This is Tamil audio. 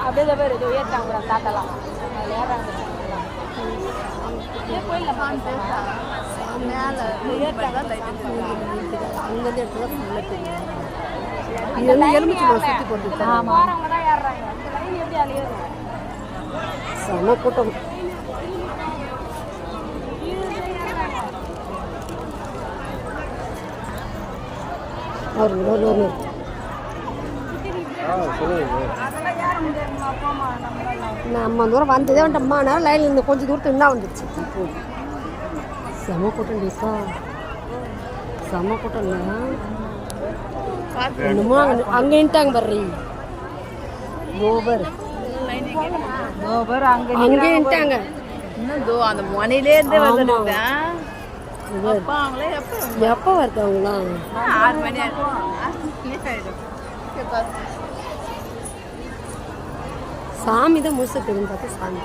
அப்படியே இதை பேர் இது ஒரு தாத்தலாம் ஏறாங்க கோயிலில் மேலே அங்கேருந்து எடுத்து தான் தெரியும். சுற்றி தான் செம கூட்டம். ஒரு ஒரு ஒரு. அதெல்லாம் நம்ம தூரம் வந்ததே வந்துட்டோம்மா நேரம் லைனில் இருந்து கொஞ்சம் தூரத்துக்கு என்ன வந்துச்சு இப்போ செம கூட்டம் டீக்கா செம கூட்டம் இல்லை என்னமோ அங்கே அங்கே நின்ட்டாங்க பர்றி கோபர் பேர் அங்கே அங்கே நின்ட்டாங்க இன்னும் தோ அந்த முனையிலே இருந்து ஆமா. இது அப்பா அவங்களே எப்போ எப்போ வருது அவங்களாம்? ஆறு மணி ஆயிடும். சாமி தான் முழுச தெரியும் பார்த்து சாமி.